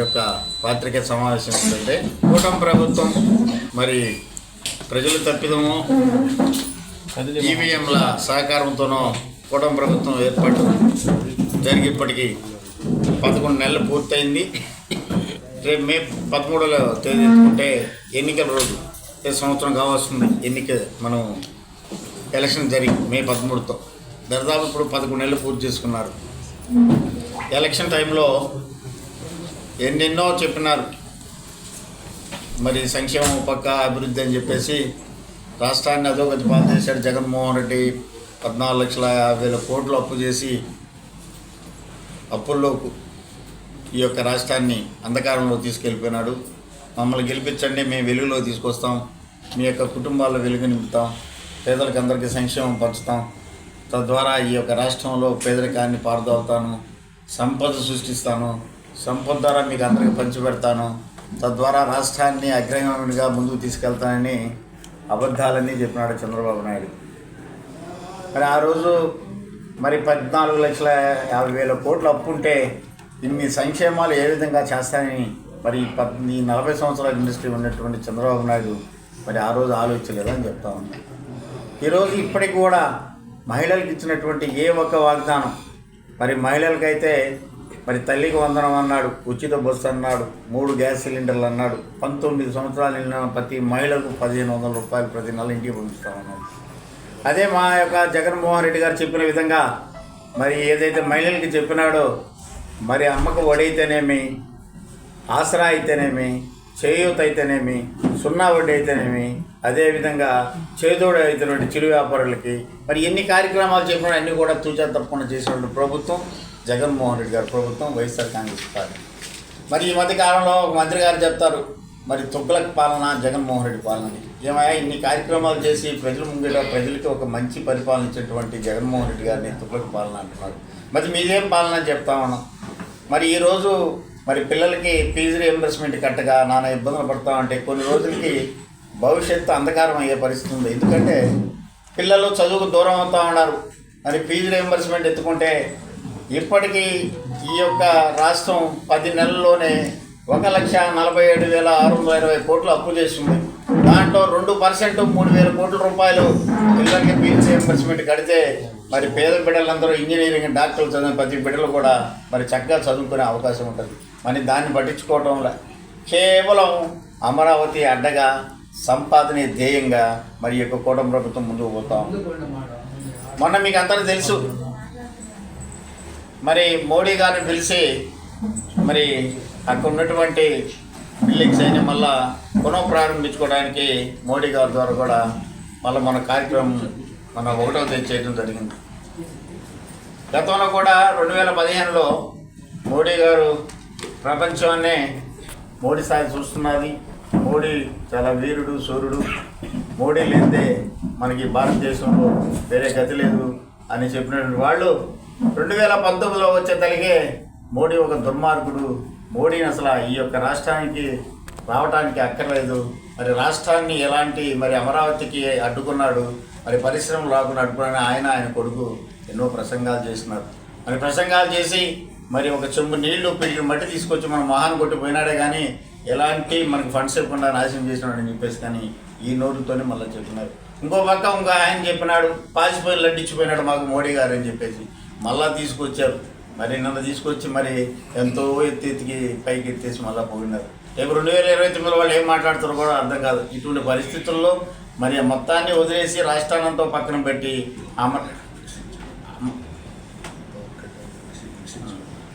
యొక్క పాత్రికే సమావేశం ఏంటంటే కూటమి ప్రభుత్వం మరి ప్రజలు తప్పిదము ఈవీఎంల సహకారంతోనో కూటమి ప్రభుత్వం ఏర్పాటు జరిగి ఇప్పటికీ పదకొండు నెలలు పూర్తయింది. రేపు మే పదమూడవ తేదీ అంటే ఎన్నికల రోజు ఈ సంవత్సరం కావాల్సింది ఎన్నిక మనం ఎలక్షన్ జరిగి మే పదమూడుతో. దాదాపు ఇప్పుడు పదకొండు నెలలు పూర్తి చేసుకున్నారు. ఎలక్షన్ టైంలో ఎన్నెన్నో చెప్పినారు. మరి సంక్షేమం పక్క అభివృద్ధి అని చెప్పేసి రాష్ట్రాన్ని అధోగతి పాలు చేశాడు జగన్మోహన్ రెడ్డి. పద్నాలుగు లక్షల యాభై వేల కోట్లు అప్పు చేసి అప్పుల్లో ఈ యొక్క రాష్ట్రాన్ని అంధకారంలో తీసుకెళ్ళిపోయినాడు. మమ్మల్ని గెలిపించండి మేము వెలుగులో తీసుకొస్తాం. మీ యొక్క కుటుంబాల్లో వెలుగు నింపుతాం. పేదలకు అందరికీ సంక్షేమం పంచుతాం. తద్వారా ఈ యొక్క రాష్ట్రంలో పేదరికాన్ని పారదోలుతాను. సంపద సృష్టిస్తాను. సంపద ద్వారా మీకు అందరికీ పంచిపెడతాను. తద్వారా రాష్ట్రాన్ని అగ్రగామిగా ముందుకు తీసుకెళ్తానని అబద్ధాలన్నీ చెప్పినాడు చంద్రబాబు నాయుడు. మరి ఆ రోజు మరి పద్నాలుగు లక్షల యాభై వేల కోట్లు అప్పుంటే ఇన్ని సంక్షేమాలు ఏ విధంగా చేస్తానని మరి పద్ ఈ నలభై సంవత్సరాల ఇండస్ట్రీ ఉన్నటువంటి చంద్రబాబు నాయుడు మరి ఆ రోజు ఆలోచించలేదని చెప్తా ఉన్నాను ఈరోజు ఇప్పటికి కూడా మహిళలకు ఇచ్చినటువంటి ఏ ఒక్క వాగ్దానం మరి మహిళలకైతే మరి తల్లికి వందనం అన్నాడు ఉచిత బస్సు అన్నాడు మూడు గ్యాస్ సిలిండర్లు అన్నాడు పంతొమ్మిది సంవత్సరాలు వెళ్ళిన ప్రతి మహిళకు పదిహేను వందల రూపాయలు ప్రతి నెల ఇంటికి పంపిస్తామన్నాడు అదే మా యొక్క జగన్మోహన్ రెడ్డి గారు చెప్పిన విధంగా మరి ఏదైతే మహిళలకి చెప్పినాడో మరి అమ్మకు వడైతేనేమి ఆసరా అయితేనేమి చేయూత అయితేనేమి సున్నా వడ్డీ అయితేనేమి అదేవిధంగా చేదోడు అయినటువంటి చిరు వ్యాపారులకి మరి ఎన్ని కార్యక్రమాలు చెప్పినా అన్ని కూడా తూచా తప్పకుండా చేసినటువంటి ప్రభుత్వం. జగన్మోహన్ రెడ్డి గారు ప్రభుత్వం వైఎస్ఆర్ కాంగ్రెస్ పార్టీ. మరి ఈ మధ్య కాలంలో ఒక మంత్రి గారు చెప్తారు మరి తుగ్లక్ పాలన జగన్మోహన్ రెడ్డి పాలన ఏమయ్యా ఇన్ని కార్యక్రమాలు చేసి ప్రజల ముంగిట ప్రజలకి ఒక మంచి పరిపాలన ఇచ్చినటువంటి జగన్మోహన్ రెడ్డి గారిని తుగ్లక్ పాలన అంటున్నారు. మరి మీదేం పాలన చెప్తా ఉన్నాం. మరి ఈరోజు మరి పిల్లలకి ఫీజు రియంబర్స్మెంట్ కట్టగా నానా ఇబ్బందులు పడతా ఉంటే కొన్ని రోజులకి భవిష్యత్తు అంధకారం అయ్యే పరిస్థితి ఉంది. ఎందుకంటే పిల్లలు చదువుకు దూరం అవుతా ఉన్నారు. మరి ఫీజు రియంబర్స్మెంట్ ఎత్తుకుంటే ఇప్పటికీ ఈ యొక్క రాష్ట్రం పది నెలల్లోనే ఒక లక్ష నలభై ఏడు వేల ఆరు వందల ఇరవై కోట్లు అప్పు చేసింది. దాంట్లో రెండు పర్సెంట్ మూడు వేల కోట్ల రూపాయలు పిల్లలకి ఫీజు రియంబర్స్మెంట్ కడితే మరి పేద బిడ్డలందరూ ఇంజనీరింగ్ డాక్టర్లు చదివిన ప్రతి బిడ్డలు కూడా మరి చక్కగా చదువుకునే అవకాశం ఉంటుంది. మరి దాన్ని పట్టించుకోవటంలో కేవలం అమరావతి అడ్డగా సంపాదనే ధ్యేయంగా మరి యొక్క కూటమి ప్రభుత్వం ముందుకు పోతాం మొన్న మీకు అందరూ తెలుసు మరి మోడీ గారిని పిలిచి మరి అక్కడ ఉన్నటువంటి బిల్డింగ్స్ అయినా మళ్ళా పునః ప్రారంభించుకోవడానికి మోడీ గారి ద్వారా కూడా మళ్ళీ మన కార్యక్రమం మన ఒకటో తేదీ చేయడం జరిగింది. గతంలో కూడా రెండు వేల పదిహేనులో మోడీ గారు ప్రపంచాన్నే మోడీ స్థాయి చూస్తున్నది. మోడీ చాలా వీరుడు సూర్యుడు. మోడీ లేదే మనకి భారతదేశంలో వేరే గతి లేదు అని చెప్పినటువంటి వాళ్ళు రెండు వేల పంతొమ్మిదిలో వచ్చే తలిగే మోడీ ఒక దుర్మార్గుడు. మోడీని అసలు ఈ యొక్క రాష్ట్రానికి రావడానికి అక్కర్లేదు. మరి రాష్ట్రాన్ని ఎలాంటి మరి అమరావతికి అడ్డుకున్నాడు మరి పరిశ్రమలు రాకుండా అడ్డుకున్నాడు ఆయన ఆయన కొడుకు ఎన్నో ప్రసంగాలు చేస్తున్నారు మరి ప్రసంగాలు చేసి మరి ఒక చెంబు నీళ్ళు పిల్లి మట్టి తీసుకొచ్చి మనం మహాన్ కొట్టిపోయినాడే కానీ ఎలాంటి మనకి ఫండ్స్ ఇవ్వకుండా నాశనం చేసినాడని చెప్పేసి కానీ ఈ నోరుతోనే మళ్ళీ చెప్పినారు. ఇంకో పక్క ఇంకో ఆయన చెప్పినాడు పాసిపోయి లడ్డిచ్చిపోయినాడు మాకు మోడీ గారు అని చెప్పేసి. మళ్ళా తీసుకొచ్చారు. మరి నన్ను తీసుకొచ్చి మరి ఎంతో ఎత్తి ఎత్తికి పైకి ఎత్తేసి మళ్ళీ పోయినారు. రేపు రెండు వేల ఇరవై తొమ్మిదిలో వాళ్ళు ఏం మాట్లాడుతారో కూడా అర్థం కాదు. ఇటువంటి పరిస్థితుల్లో మరి మొత్తాన్ని వదిలేసి రాజస్థానంతో పక్కన పెట్టి అమ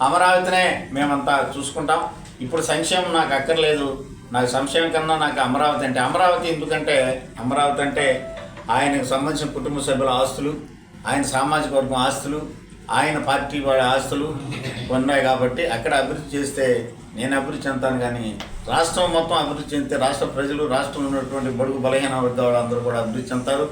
అమరావతినే మేమంతా చూసుకుంటాం. ఇప్పుడు సంక్షేమం నాకు అక్కర్లేదు. నాకు సంక్షేమం కన్నా నాకు అమరావతి అంటే అమరావతి ఎందుకంటే అమరావతి అంటే ఆయనకు సంబంధించిన కుటుంబ సభ్యుల ఆస్తులు ఆయన సామాజిక వర్గం ఆస్తులు ఆయన పార్టీ వాళ్ళ ఆస్తులు ఉన్నాయి కాబట్టి అక్కడ అభివృద్ధి చేస్తే నేను అభివృద్ధి చెందుతాను కానీ రాష్ట్రం మొత్తం అభివృద్ధి చెందితే రాష్ట్ర ప్రజలు రాష్ట్రంలో ఉన్నటువంటి బడుగు బలహీన వర్గాలు అందరూ కూడా అభివృద్ధి చెందుతారు.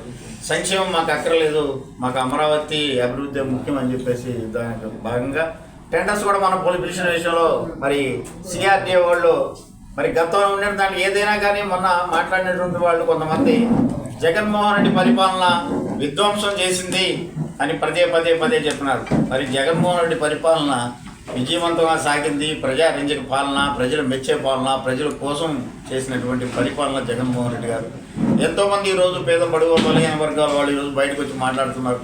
సంక్షేమం మాకు అక్కర్లేదు. మాకు అమరావతి అభివృద్ధి ముఖ్యం అని చెప్పేసి దానికి భాగంగా టెండర్స్ కూడా మనం పోలీస్ పిలిచిన విషయంలో మరి సిఆర్టీఏ వాళ్ళు మరి గతంలో ఉండే దాన్ని ఏదైనా కానీ మొన్న మాట్లాడినటువంటి వాళ్ళు కొంతమంది జగన్మోహన్ రెడ్డి పరిపాలన విధ్వంసం చేసింది. అని పదే పదే పదే చెప్పినారు. మరి జగన్మోహన్ రెడ్డి పరిపాలన విజయవంతంగా సాగింది. ప్రజారంజక పాలన ప్రజలు మెచ్చే పాలన ప్రజల కోసం చేసినటువంటి పరిపాలన జగన్మోహన్ రెడ్డి గారు. ఎంతోమంది ఈరోజు పేద బడుగు బలహీన వర్గాల వాళ్ళు ఈరోజు బయటకు వచ్చి మాట్లాడుతున్నారు.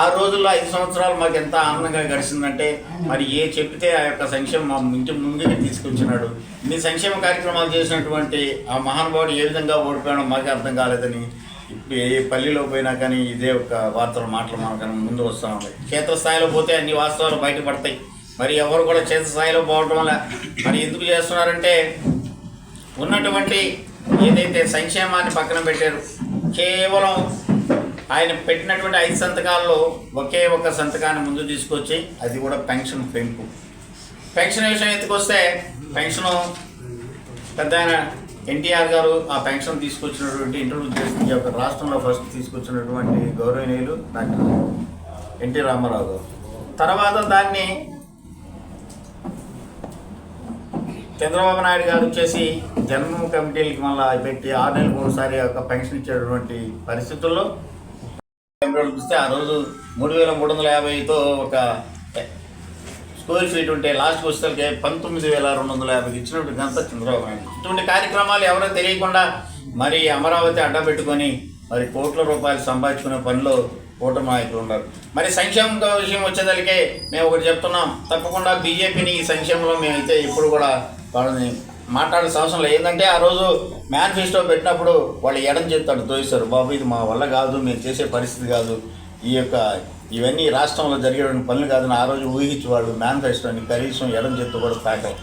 ఆ రోజుల్లో ఐదు సంవత్సరాలు మాకు ఎంత ఆనందంగా గడిచిందంటే మరి ఏ చెప్తే ఆ యొక్క సంక్షేమం మా ఇంటి ముందుకి తీసుకొచ్చినాడు. మీ సంక్షేమ కార్యక్రమాలు చేసినటువంటి ఆ మహానుభావుడు ఏ విధంగా ఓడిపోయాడో మాకే అర్థం కాలేదని ఇప్పుడు ఏ పల్లిలో పోయినా కానీ ఇదే ఒక వార్తలు మాటలు కానీ ముందు వస్తూ ఉంటాయి. క్షేత్రస్థాయిలో పోతే అన్ని వాస్తవాలు బయటపడతాయి. మరి ఎవరు కూడా క్షేత్రస్థాయిలో పోవటం వల్ల మరి ఎందుకు చేస్తున్నారంటే ఉన్నటువంటి ఏదైతే సంక్షేమాన్ని పక్కన పెట్టారు కేవలం ఆయన పెట్టినటువంటి ఐదు సంతకాల్లో ఒకే ఒక సంతకాన్ని ముందు తీసుకొచ్చి అది కూడా పెన్షన్ పెంపు. పెన్షన్ విషయం ఎత్తుకొస్తే పెన్షన్ పెద్ద ఆయన ఎన్టీఆర్ గారు ఆ పెన్షన్ తీసుకొచ్చినటువంటి ఇంట్రొడ్యూస్ చేసిన యొక్క రాష్ట్రంలో ఫస్ట్ తీసుకొచ్చినటువంటి గౌరవనీయులు డాక్టర్ ఎన్టీ రామారావు గారు. తర్వాత దాన్ని చంద్రబాబు నాయుడు గారు వచ్చేసి జన్మ కమిటీలకి మళ్ళీ పెట్టి ఆరు నెలలకు ఒకసారి ఒక పెన్షన్ ఇచ్చేటటువంటి పరిస్థితుల్లో. చూస్తే ఆ రోజు మూడు వేల మూడు వందల యాభైతో ఒక స్కూల్ ఫీట్ ఉంటే లాస్ట్కి వచ్చేసరికి పంతొమ్మిది వేల రెండు వందల యాభైకి ఇచ్చినటువంటి ఘనత చంద్రబాబు నాయుడు. ఇటువంటి కార్యక్రమాలు ఎవరో తెలియకుండా మరి అమరావతి అడ్డబెట్టుకొని మరి కోట్ల రూపాయలు సంపాదించుకునే పనిలో కూటమి నాయకులు ఉన్నారు. మరి సంక్షేమం విషయం వచ్చేదలికే మేము ఒకటి చెప్తున్నాం తప్పకుండా బీజేపీని ఈ సంక్షేమంలో మేమైతే ఇప్పుడు కూడా వాళ్ళని మాట్లాడే అవసరం లేదు. ఏంటంటే ఆ రోజు మేనిఫెస్టో పెట్టినప్పుడు వాళ్ళు ఎడం చేస్తాడు తోయిస్తారు బాబు ఇది మా వల్ల కాదు మేము చేసే పరిస్థితి కాదు. ఈ యొక్క ఇవన్నీ రాష్ట్రంలో జరిగేటువంటి పనులు కాదని ఆ రోజు ఊహించి వాళ్ళు మేనిఫెస్టోని కనీసం ఎడం చేస్తూ కూడా తాకారు.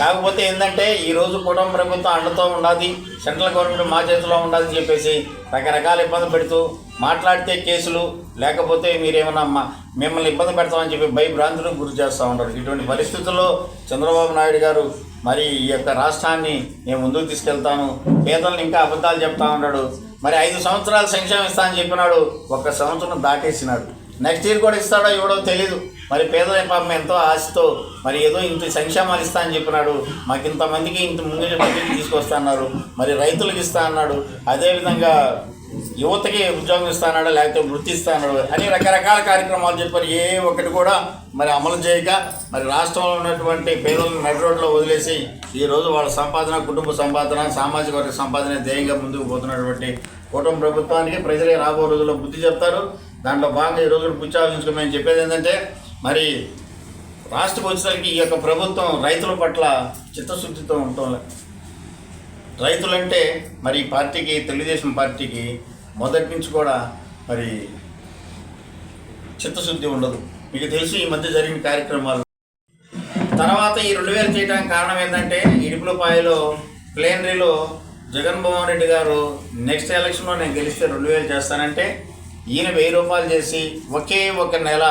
కాకపోతే ఏంటంటే ఈ రోజు కుటుంబ ప్రభుత్వం అండతో ఉండాలి సెంట్రల్ గవర్నమెంట్ మా చేతిలో ఉండాలని చెప్పేసి రకరకాల ఇబ్బంది పెడుతూ మాట్లాడితే కేసులు లేకపోతే మీరేమన్నా మా మిమ్మల్ని ఇబ్బంది పెడతామని చెప్పి భయభ్రాంతులకు గురి చేస్తూ ఉంటారు. ఇటువంటి పరిస్థితుల్లో చంద్రబాబు నాయుడు గారు మరి ఈ యొక్క రాష్ట్రాన్ని నేను ముందుకు తీసుకెళ్తాను పేదలను ఇంకా అబద్ధాలు చెప్తా ఉన్నాడు మరి ఐదు సంవత్సరాలు సంక్షేమం ఇస్తానని చెప్పినాడు ఒక్క సంవత్సరం దాటేసినాడు. నెక్స్ట్ ఇయర్ కూడా ఇస్తాడో ఇవ్వడో తెలీదు. మరి పేదల పాపం ఎంతో ఆశతో మరి ఏదో ఇంత సంక్షేమాలు ఇస్తా అని చెప్పినాడు. మాకు ఇంతమందికి ఇంత ముందు మందికి తీసుకొస్తా అన్నారు. మరి రైతులకు ఇస్తా అన్నాడు. అదేవిధంగా యువతకి ఉద్యోగం ఇస్తానాడు లేకపోతే వృత్తి ఇస్తా అన్నాడు. అని రకరకాల కార్యక్రమాలు చెప్పారు. ఏ ఒక్కటి కూడా మరి అమలు చేయక మరి రాష్ట్రంలో ఉన్నటువంటి పేదలను నడి రోడ్లో వదిలేసి ఈ రోజు వాళ్ళ సంపాదన కుటుంబ సంపాదన సామాజిక వర్గ సంపాదన ధ్యేయంగా ముందుకు పోతున్నటువంటి కుటుంబ ప్రభుత్వానికి ప్రజలే రాబో రోజుల్లో బుద్ధి చెప్తారు. దాంట్లో భాగంగా ఈ రోజు పుచ్చాలోచించుకుని మేము చెప్పేది ఏంటంటే మరి రాష్ట్రకు వచ్చేసరికి ఈ యొక్క ప్రభుత్వం రైతుల పట్ల చిత్తశుద్ధితో ఉండటం రైతులంటే మరి ఈ పార్టీకి తెలుగుదేశం పార్టీకి మొదటి నుంచి కూడా మరి చిత్తశుద్ధి ఉండదు. మీకు తెలుసు ఈ మధ్య జరిగిన కార్యక్రమాలు. తర్వాత ఈ రెండు వేలు చేయడానికి కారణం ఏంటంటే ఇడుపులపాయలో ప్లేనరీలో జగన్మోహన్ రెడ్డి గారు నెక్స్ట్ ఎలక్షన్లో నేను గెలిస్తే రెండు వేలు చేస్తానంటే ఈయన వెయ్యి రూపాయలు చేసి ఒకే ఒక నెల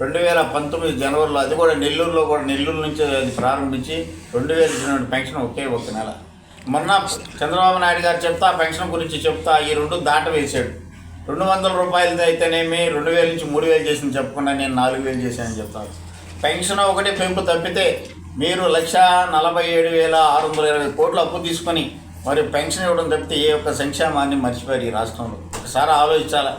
రెండు వేల పంతొమ్మిది జనవరిలో అది కూడా నెల్లూరులో కూడా నెల్లూరు నుంచి అది ప్రారంభించి రెండు వేలు ఇచ్చినటువంటి పెన్షన్ ఒకే ఒక నెల. మొన్న చంద్రబాబు నాయుడు గారు చెప్తా ఆ పెన్షన్ గురించి చెప్తా ఈ రెండు దాట వేశాడు రెండు వందల రూపాయలది అయితేనేమి రెండు వేల నుంచి మూడు వేలు చేసింది చెప్పకుండా నేను నాలుగు వేలు చేశానని చెప్తాను పెన్షన్ ఒకటి పెంపు తప్పితే మీరు లక్ష నలభై ఏడు వేల ఆరు వందల ఇరవై కోట్లు అప్పు తీసుకొని మరి పెన్షన్ ఇవ్వడం తప్పితే ఏ ఒక్క సంక్షేమాన్ని మర్చిపోయారు ఈ రాష్ట్రంలో. ఒకసారి ఆలోచించాలా?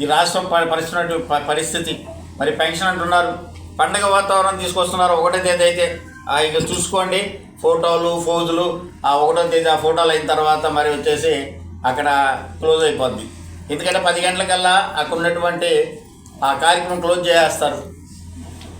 ఈ రాష్ట్రం పరిస్థితి పరిస్థితి. మరి పెన్షన్ అంటున్నారు. పండగ వాతావరణం తీసుకొస్తున్నారు. ఒకటో తేదీ అయితే ఆ ఇక చూసుకోండి. ఫోటోలు ఫోజులు. ఆ ఒకటో తేదీ ఆ ఫోటోలు అయిన తర్వాత మరి వచ్చేసి అక్కడ క్లోజ్ అయిపోద్ది. ఎందుకంటే పది గంటలకల్లా అక్కడ ఉన్నటువంటి ఆ కార్యక్రమం క్లోజ్ చేసేస్తారు.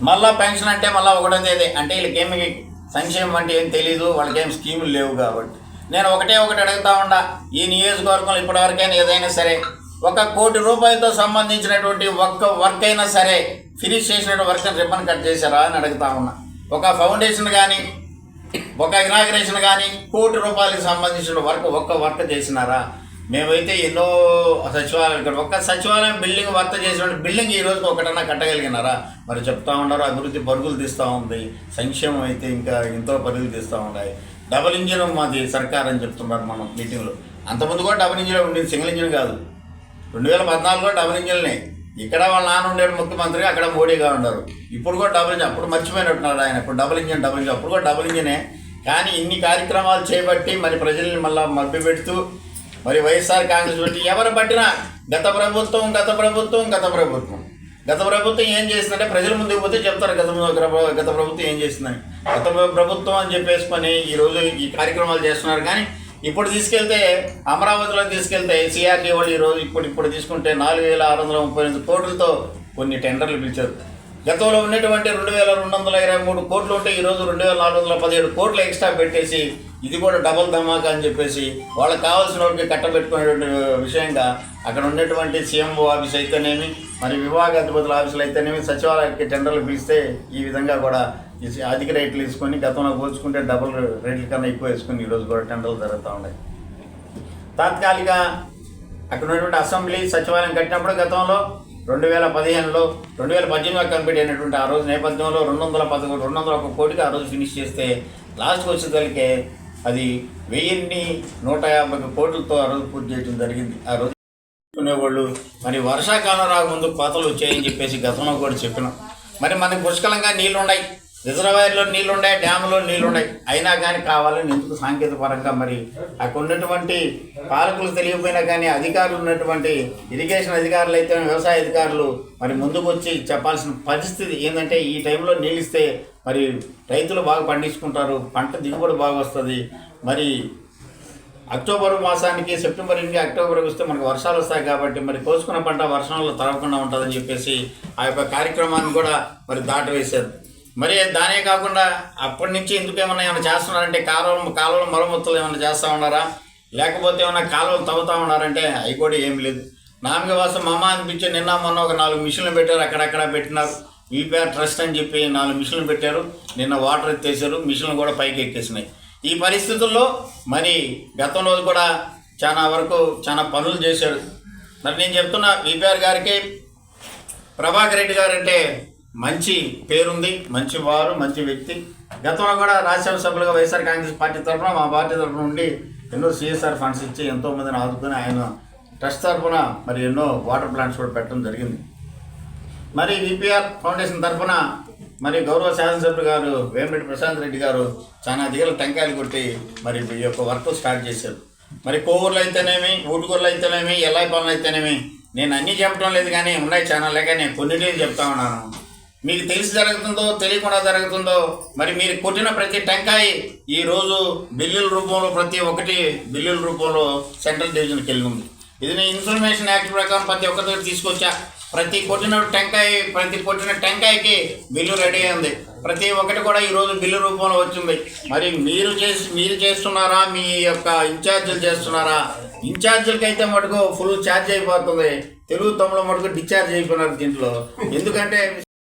మళ్ళీ పెన్షన్ అంటే మళ్ళీ ఒకటో తేదీ. అంటే వీళ్ళకేమి సంక్షేమం అంటే ఏం తెలియదు వాళ్ళకేం స్కీములు లేవు కాబట్టి. నేను ఒకటే ఒకటి అడుగుతా ఉండా. ఈ నియోజకవర్గంలో ఇప్పటివరకైనా ఏదైనా సరే ఒక కోటి రూపాయలతో సంబంధించినటువంటి ఒక్క వర్క్ అయినా సరే ఫినిష్ చేసినటువంటి వర్క్ రిబ్బన్ కట్ చేశారా అని అడుగుతా ఉన్నా. ఒక ఫౌండేషన్ కానీ ఒక ఇనాగ్రేషన్ కానీ కోటి రూపాయలకు సంబంధించిన వర్క్ ఒక్క వర్క్ చేసినారా? మేమైతే ఎన్నో సచివాలయం ఇక్కడ ఒక్క సచివాలయం బిల్డింగ్ వర్క్ చేసినటువంటి బిల్డింగ్ ఈ రోజుకి ఒకటన్నా కట్టగలిగినారా? మరి చెప్తా ఉన్నారు అభివృద్ధి పరుగులు తీస్తూ ఉంది. సంక్షేమం అయితే ఇంకా ఎంతో పరుగులు తీస్తూ ఉన్నాయి. డబుల్ ఇంజిన్ మాది సర్కార్ అని చెప్తున్నారు మనం మీటింగ్లో అంతకుముందు కూడా డబుల్ ఇంజిన్ ఉండేది సింగిల్ ఇంజిన్ కాదు. రెండు వేల పద్నాలుగులో డబుల్ ఇంజిన్లే ఇక్కడ వాళ్ళ నాన్న ఉండేడు ముఖ్యమంత్రి అక్కడ మోడీగా ఉన్నారు ఇప్పుడు కూడా డబుల్ ఇంజిన్ అప్పుడు మర్చిపోయినట్టున్నాడు ఆయన. ఇప్పుడు డబుల్ ఇంజిన్ డబుల్ ఇంజిన్ అప్పుడు కూడా డబుల్ ఇంజినే కానీ ఇన్ని కార్యక్రమాలు చేపట్టి మరి ప్రజల్ని మళ్ళీ మభ్యపెడుతూ మరి వైఎస్ఆర్ కాంగ్రెస్ పెట్టి ఎవరు పట్టినా గత ప్రభుత్వం గత ప్రభుత్వం గత ప్రభుత్వం. గత ప్రభుత్వం ఏం చేసిందంటే ప్రజల ముందుకు పోతే చెప్తారు గత- గత ప్రభుత్వం ఏం చేసిందని. గత ప్రభుత్వం అని చెప్పేసుకొని ఈరోజు ఈ కార్యక్రమాలు చేస్తున్నారు. కానీ ఇప్పుడు తీసుకెళ్తే అమరావతిలో తీసుకెళ్తే సిఆర్డీ వాళ్ళు ఈరోజు ఇప్పుడు ఇప్పుడు తీసుకుంటే నాలుగు వేల ఆరు వందల ముప్పై ఎనిమిది కోట్లతో కొన్ని టెండర్లు పిలిచారు. గతంలో ఉన్నటువంటి రెండు వేల రెండు వందల ఇరవై మూడు కోట్లు ఉంటే ఈరోజు రెండు వేల నాలుగు వందల పదిహేడు కోట్లు ఎక్స్ట్రా పెట్టేసి ఇది కూడా డబల్ ధమాకా అని చెప్పేసి వాళ్ళకి కావాల్సిన వాళ్ళకి కట్టబెట్టుకునేటువంటి విషయంగా అక్కడ ఉన్నటువంటి సీఎంఓ ఆఫీస్ అయితేనేమి మరి విభాగాధిపతుల ఆఫీసులు అయితేనేమి సచివాలయానికి టెండర్లు పిలిస్తే ఈ విధంగా కూడా అధిక రేట్లు తీసుకొని గతంలో పోల్చుకుంటే డబుల్ రేట్ల కన్నా ఎక్కువ వేసుకొని ఈరోజు కూడా టెండర్లు జరుగుతూ ఉన్నాయి. తాత్కాలిక అక్కడ ఉన్నటువంటి అసెంబ్లీ సచివాలయం కట్టినప్పుడు గతంలో రెండు వేల పదిహేనులో రెండు వేల పద్దెనిమిదిలో కంప్లీట్ అయినటువంటి ఆ రోజు నేపథ్యంలో రెండు వందల పదకొండు రెండు వందల ఒక కోటికి ఆ రోజు ఫినిష్ చేస్తే లాస్ట్కి వచ్చేసరికి అది వెయ్యిన్ని నూట యాభై కోట్లతో ఆ రోజు పూర్తి చేయడం జరిగింది. ఆ రోజు కొనేవాళ్ళు మరి వర్షాకాలం రాకముందు కోతలు వచ్చాయని చెప్పేసి గతంలో కూడా చెప్పినాం. మరి మనకు పుష్కలంగా నీళ్ళు ఉన్నాయి రిజర్వాయర్లో నీళ్ళున్నాయి డ్యాములో నీళ్ళున్నాయి అయినా కానీ కావాలని ఎందుకు సాంకేతిక పరంగా మరి? అక్కడ ఉన్నటువంటి పాలకులు తెలియకపోయినా కానీ అధికారులు ఉన్నటువంటి ఇరిగేషన్ అధికారులు అయితే వ్యవసాయ అధికారులు మరి ముందుకు వచ్చి చెప్పాల్సిన పరిస్థితి ఏంటంటే ఈ టైంలో నీళ్ళు ఇస్తే మరి రైతులు బాగా పండించుకుంటారు పంట దిగుబడి బాగా వస్తుంది. మరి అక్టోబర్ మాసానికి సెప్టెంబర్ నుంచి అక్టోబర్ వస్తే మనకు వర్షాలు వస్తాయి కాబట్టి మరి కోసుకున్న పంట వర్షంలో తడవకుండా ఉంటుందని చెప్పేసి ఆ యొక్క కార్యక్రమాన్ని కూడా మరి దాటవేశారు. మరి దానే కాకుండా అప్పటి నుంచి ఎందుకు ఏమన్నా ఏమైనా చేస్తున్నారంటే కాలువలు కాలువలు మరమ్మతులు ఏమైనా చేస్తూ ఉన్నారా? లేకపోతే ఏమైనా కాలువలు తవ్వుతూ ఉన్నారంటే అవి కూడా ఏం లేదు. నామకవాసం మమ్మ అనిపించి నిన్న మొన్న ఒక నాలుగు మిషన్లు పెట్టారు అక్కడక్కడ పెట్టినారు. వీపీఆర్ ట్రస్ట్ అని చెప్పి నాలుగు మిషన్లు పెట్టారు. నిన్న వాటర్ ఎత్తేసారు మిషన్లు కూడా పైకి ఎక్కేసినాయి. ఈ పరిస్థితుల్లో మరి గతంలో కూడా చాలా వరకు చాలా పనులు చేశాడు. మరి నేను చెప్తున్నా వీపీఆర్ గారికి ప్రభాకర్ రెడ్డి గారు అంటే మంచి పేరుంది మంచి వారు మంచి వ్యక్తి. గతంలో కూడా రాజ్యసభ సభ్యులుగా వైఎస్ఆర్ కాంగ్రెస్ పార్టీ తరఫున మా పార్టీ తరఫున నుండి ఎన్నో సిఎస్ఆర్ ఫండ్స్ ఇచ్చి ఎంతో మందిని ఆదుకొని ఆయన ట్రస్ట్ తరఫున మరి ఎన్నో వాటర్ ప్లాంట్స్ కూడా పెట్టడం జరిగింది. మరి విపిఆర్ ఫౌండేషన్ తరఫున మరి గౌరవ శాసనసభ్యులు గారు వేమిరెడ్డి ప్రశాంత్ రెడ్డి గారు చాలా దిగల టెంకాయలు కొట్టి మరి ఈ యొక్క వర్క్ స్టార్ట్ చేశారు. మరి కోవూరులో అయితేనేమి ఊటుకూరులో అయితేనేమి ఎల్లాయి పనులు అయితేనేమి నేను అన్నీ చెప్పడం లేదు కానీ ఉన్నాయి చాలా కానీ కొన్ని కొన్నిటిని చెప్తా ఉన్నాను. మీకు తెలిసి జరుగుతుందో తెలియకుండా జరుగుతుందో మరి మీరు కొట్టిన ప్రతి టెంకాయ ఈరోజు బిల్లుల రూపంలో ప్రతి ఒక్కటి బిల్లుల రూపంలో సెంట్రల్ డివిజన్కి వెళ్ళి ఉంది ఇది నేను ఇన్ఫర్మేషన్ యాక్ట్ ప్రకారం ప్రతి ఒక్కరికి తీసుకొచ్చా. ప్రతి కొట్టిన టెంకాయ ప్రతి కొట్టిన టెంకాయకి బిల్లు రెడీ అయింది. ప్రతి ఒక్కటి కూడా ఈరోజు బిల్లు రూపంలో వచ్చింది. మరి మీరు చేసి మీరు చేస్తున్నారా? మీ యొక్క ఇన్ఛార్జీలు చేస్తున్నారా? ఇన్ఛార్జీలకి అయితే మటుకు ఫుల్ ఛార్జ్ అయిపోతుంది. తెలుగు తమ్ముడు మటుకు డిశ్చార్జ్ అయిపోయినారు దీంట్లో. ఎందుకంటే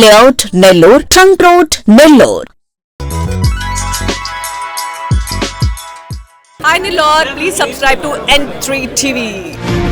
layout Nellore trunk road Nellore Hi Nilor, please subscribe to N3 TV.